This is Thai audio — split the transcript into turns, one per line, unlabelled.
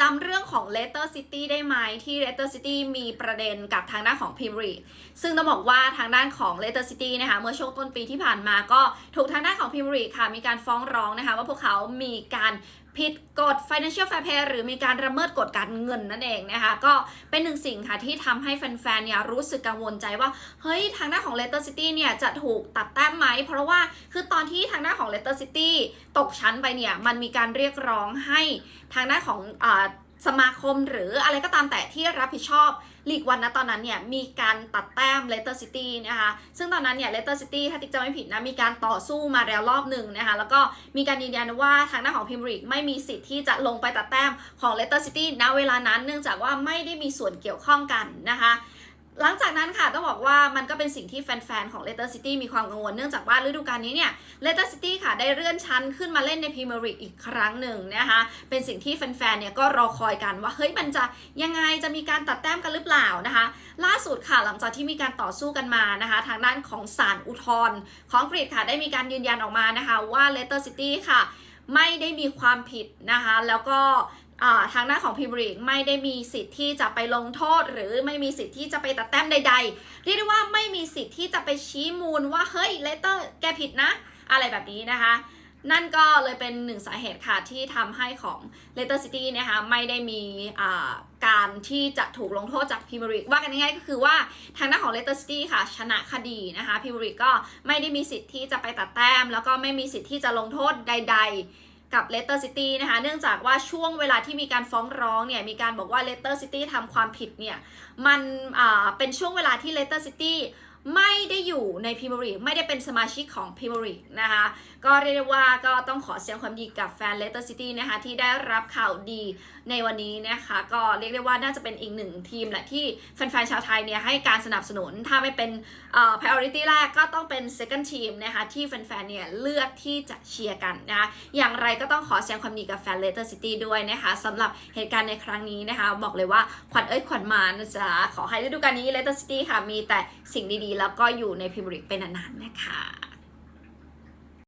จำเรื่องของ Leicester City ได้ไหมที่ Leicester City มีประเด็นกับทางด้านของ Premier e ซึ่งต้องบอกว่าทางด้านของ Leicester City นะคะเมื่อช่วงต้นปีที่ผ่านมาก็ถูกทางด้านของ Premier e ค่ะมีการฟ้องร้องนะคะว่าพวกเขามีการผิดกฎ financial fair play หรือมีการระเมิดกฎการเงินนั่นเองนะคะก็เป็นหนึ่งสิ่งค่ะที่ทำให้แฟนๆเนี่ยรู้สึกกังวลใจว่า เฮ้ยทางด้านของ Leicester City เนี่ยจะถูกตัดแต้มไหม เพราะว่าคือตอนที่ทางด้านของ Leicester City ตกชั้นไปเนี่ยมันมีการเรียกร้องให้ทางด้านของอา สมาคมหรืออะไรก็ตามแต่ที่รับผิดชอบลีกวันนะตอนนั้นเนี่ยมีการตัดแต้มเลสเตอร์ซิตี้นะคะซึ่งตอนนั้นเนี่ยเลสเตอร์ซิตี้ถ้าติ๊กจะไม่ผิดนะมีการต่อสู้มาแล้วรอบหนึ่งนะคะแล้วก็มีการยืนยันว่าทางด้านของพิมริกไม่มีสิทธิ์ที่จะลงไปตัดแต้มของเลสเตอร์ซิตี้ณเวลานั้น เนื่องจากว่าไม่ได้มีส่วนเกี่ยวข้องกันนะคะ หลังจากนั้นค่ะต้องบอกว่ามันก็เป็นสิ่งที่แฟนๆ ของ Leicester City มีความกังวลเนื่องจากว่าฤดูกาลนี้เนี่ย Leicester City ค่ะได้เลื่อนชั้นขึ้นมาเล่นในพรีเมียร์ลีกอีกครั้งหนึ่งนะคะเป็นสิ่งที่แฟนๆ เนี่ยก็รอคอยกันว่าเฮ้ยมันจะยังไงจะมีการตัดแต้มกันหรือเปล่านะคะ ล่าสุดค่ะหลังจากที่มีการต่อสู้กันมานะคะ ทางด้านของศาลอุทธรณ์ของอังกฤษค่ะได้มีการยืนยันออกมานะคะว่า Leicester City ค่ะไม่ได้มีความผิดนะคะ แล้วก็ ทางด้านของพิมรีกไม่ได้มีสิทธิ์ที่จะไปลงโทษ หรือไม่มีสิทธิ์ที่จะไปตัดแต้มใด ๆ เรียกได้ว่าไม่มีสิทธิ์ที่จะไปชี้มูลว่าเฮ้ยเลเตอร์แกผิดนะ อะไรแบบนี้นะคะ นั่นก็เลยเป็นหนึ่งสาเหตุค่ะที่ทำให้ของ Leicester City นะคะไม่ได้มีการที่จะถูกลงโทษจากพิมรีกว่ากันง่ายๆก็คือว่าทางด้านของ Leicester City ค่ะชนะคดีนะคะพิมรีกก็ไม่ได้มีสิทธิ์ที่จะไปตัดแต้ม แล้วก็ไม่มีสิทธิ์ที่จะลงโทษใด ๆ กับเลสเตอร์ซิตี้นะคะ เนื่องจากว่าช่วงเวลาที่มีการฟ้องร้องเนี่ย มีการบอกว่าเลสเตอร์ซิตี้ทำความผิดเนี่ย มันอ่าเป็นช่วงเวลาที่เลสเตอร์ซิตี้ ไม่ได้อยู่ในพรีเมียร์ลีกไม่ได้เป็นสมาชิกของพรีเมียร์ลีกนะคะ ก็เรียกได้ว่าก็ต้องขอแสดงความดีกับแฟนเลสเตอร์ซิตี้นะคะ ที่ได้รับข่าวดีในวันนี้นะคะ ก็เรียกได้ว่าน่าจะเป็นอีกหนึ่งทีมแหละที่แฟนๆชาวไทยเนี่ยให้การสนับสนุน ถ้าไม่เป็นเอ่อ priority แรกก็ต้องเป็น second team นะคะที่แฟนๆเนี่ยเลือกที่จะเชียร์กันนะคะอย่างไรก็ต้องขอแสดงความดีกับแฟนเลสเตอร์ซิตี้ด้วยนะคะสำหรับเหตุการณ์ในครั้งนี้นะคะ บอกเลยว่าขวัญเอ้ยขวัญมานะจ๊ะขอให้ฤดูกาลนี้เลสเตอร์ซิตี้ค่ะมีแต่สิ่งดีๆแล้วก็อยู่ในพิมพ์ริกเป็นนานๆนะคะ